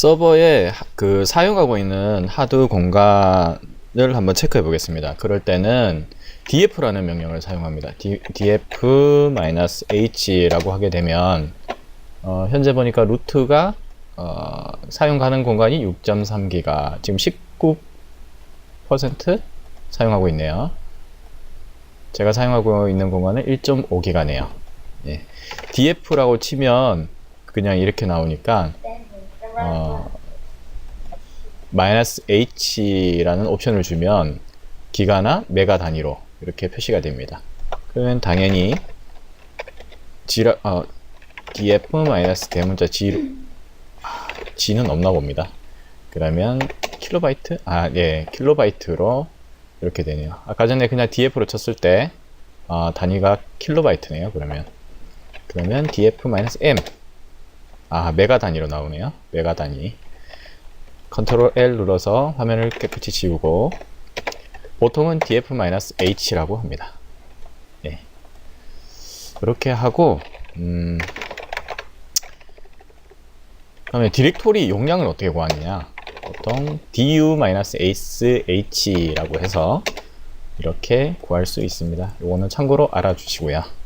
서버에 하- 그 사용하고 있는 하드 공간을 한번 체크해 보겠습니다. 그럴 때는 df라는 명령을 사용합니다. Df-h라고 하게 되면 어, 현재 보니까 루트가 어, 사용 가능 공간이 6.3기가 지금 19% 사용하고 있네요. 제가 사용하고 있는 공간은 1.5기가네요. 예. df라고 치면 그냥 이렇게 나오니까 어, 마이너스 h라는 옵션을 주면 기가나 메가 단위로 이렇게 표시가 됩니다. 그러면 당연히 G라, 어, df 마이너스 대문자 G 아, G는 없나 봅니다. 그러면 킬로바이트? 아, 예, 킬로바이트로 이렇게 되네요. 아까 전에 그냥 df로 쳤을 때 어, 단위가 킬로바이트네요. 그러면 그러면 df 마이너스 m 아, 메가 단위로 나오네요. 메가 단위. 컨트롤 L 눌러서 화면을 깨끗이 지우고 보통은 df-h라고 합니다. 네. 이렇게 하고 음, 그다음에 디렉토리 용량을 어떻게 구하느냐? 보통 du-sh라고 해서 이렇게 구할 수 있습니다. 이거는 참고로 알아주시고요.